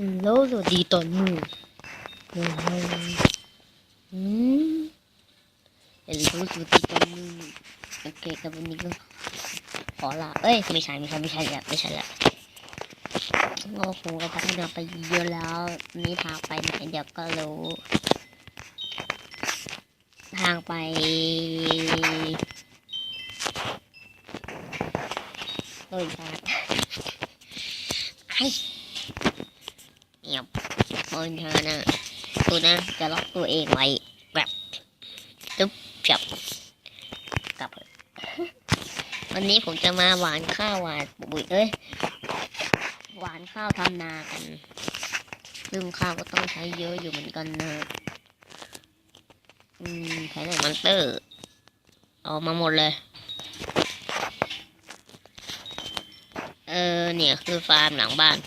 ฮัลโหลสวัสดีตอนมืดเฮ้ยเฮ้ยอืมฮัลโหลสวัสดีตอนมืดโอเคกับวันนี้ก็ขอลาเอ้ยไม่ใช่ไม่ใช่ไม่ใช่แล้วไม่ใช่แล้วโอ้โหก็พัฒนาไปเยอะแล้ว นี่ทางไปไหนเดี๋ยวก็รู้ ทางไปโอ้ยทางไอ้ เงียบโอ้ยเธอนะดูนะ จะล็อกตัวเองไว้แบบตึ๊บจับกลับ วันนี้ผมจะมาหวานข้าวหวานปุ๋ยเอ้ย หวานข้าวทำนากันซึ่งข้าวก็ต้องใช้เยอะอยู่เหมือนกันนะอืมใช้ไหนมอนเตอร์เอามาหมดเลย เออเนี่ยคือฟาร์มหลังบ้าน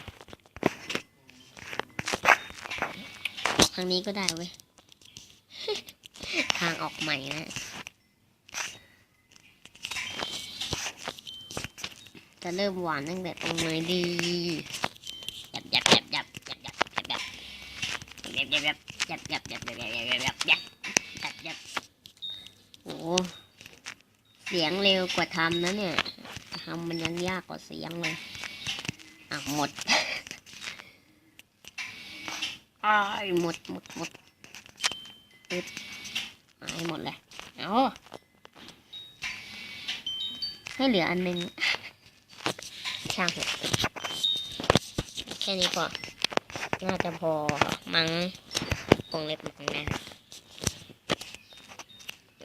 ออก ทางนี้ก็ได้เว้ย ทางออกใหม่นะจะเริ่มหวานตั้งแต่ตรงไหนดีหยับหยับหยับหยับหยับหยับหยับหยับหยับหยับหยับหยับหยับหยับหยับหยับยับยับยับยับยับยับโอ้เสียงเร็วกว่าทำนะเนี่ยทำมันยังยากกว่าเสียงเลยอะหมดายหมดหมดหมดปึ๊บหายหมดเลยเอาให้เหลืออันหนึงช่างเถอะแค่นี้พอน่าจะพอมั้งวงเล็บมั้งนะ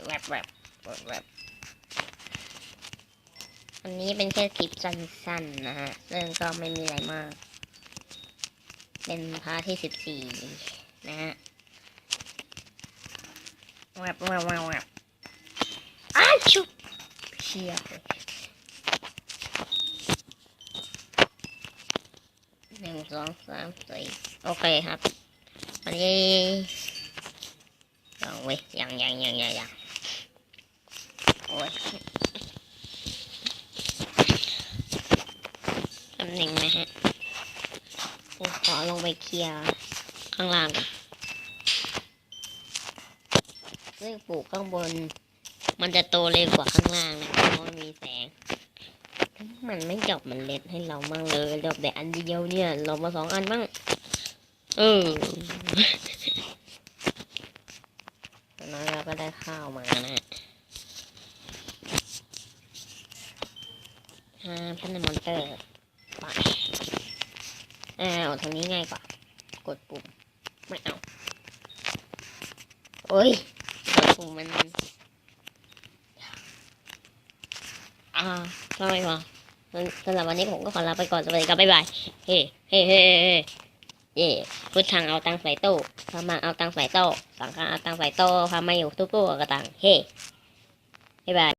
แวบแวบแวบวบอันนี้เป็นแค่คลิปสั้นๆนะฮะซึ่งก็ไม่มีอะไรมาก เป็นพาที่สิบสี่นะฮะแวบแวบแวบแวบอ้าวชุบเชียร์เลยหนึ่งสองสามสี่โอเคครับอันนี้ลองเว้ยยังยังยังยังยังโอ้ยคำหนึ่งนะฮะ ลงไปเคลียร์ข้างล่างก่อนซึ่งปลูกข้างบน มันจะโตเร็วกว่าข้างล่างนะเพราะมันมีแสง มันไม่จบมันเล็ดให้เรามั่งเลยดอกแต่อันเดียวเนี่ย เรามาสองอันมั่งเออตอนนั้นเราก็ได้ข้าวมานะฮะอ่าพันธุ์มอนเตอร์ไป อ่าเอาทางนี้ง่ายกว่า กดปุ่ม ไม่เอา โอ้ยกดปุ่มมันอ่าทำไมวะสำหรับวันนี้ผมก็ขอลาไปก่อนสวัสดีครับบ๊ายบาย เฮ้เฮ้เฮ้เฮ้เย่พุทธังเอาตังใส่โต้พามาเอาตังใส่โต๊ะสังฆังเอาตังใส่โต๊ะพามาอยู่ตู้ตู้กระตัง เฮ้บ๊ายบาย